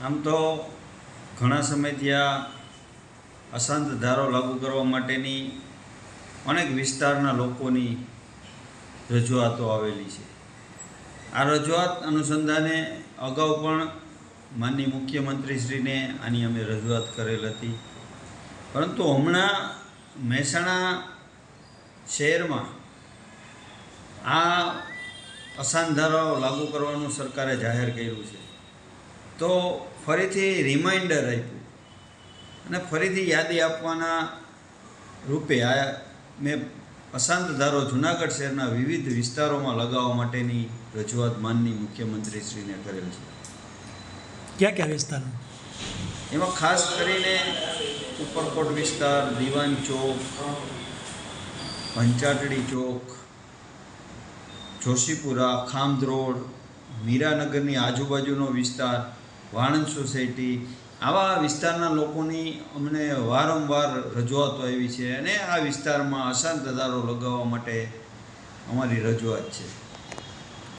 આમ તો ઘણા સમયથી આ અશાંત ધારો લાગુ કરવા માટેની અનેક વિસ્તારના લોકોની રજૂઆતો આવેલી છે. આ રજૂઆત અનુસંધાને અગાઉ પણ માનની મુખ્યમંત્રીશ્રીને આની અમે રજૂઆત કરેલ હતી. પરંતુ હમણાં મહેસાણા શહેરમાં આ અશાંત ધારો લાગુ કરવાનું સરકારે જાહેર કર્યું છે. તો ફરીથી રિમાઇન્ડર આપ્યું. અને ફરીથી યાદી આપવાના રૂપે આ મેં અશાંત ધારો જુનાગઢ શહેરના વિવિધ વિસ્તારોમાં લગાવવા માટેની રજૂઆત માનની મુખ્યમંત્રીશ્રીને કરેલ છે. ક્યાં ક્યાં વિસ્તાર એમાં ખાસ કરીને ઉપરકોટ વિસ્તાર દિવાન ચોક પંચાટડી ચોક જોશીપુરા ખામદ રોડ મીરાનગરની આજુબાજુનો વિસ્તાર વાણંદ સોસાયટી, આવા વિસ્તારના લોકોની અમને વારંવાર રજૂઆતો આવી છે અને આ વિસ્તારમાં અશાંત ધારો લગાવવા માટે અમારી રજૂઆત છે.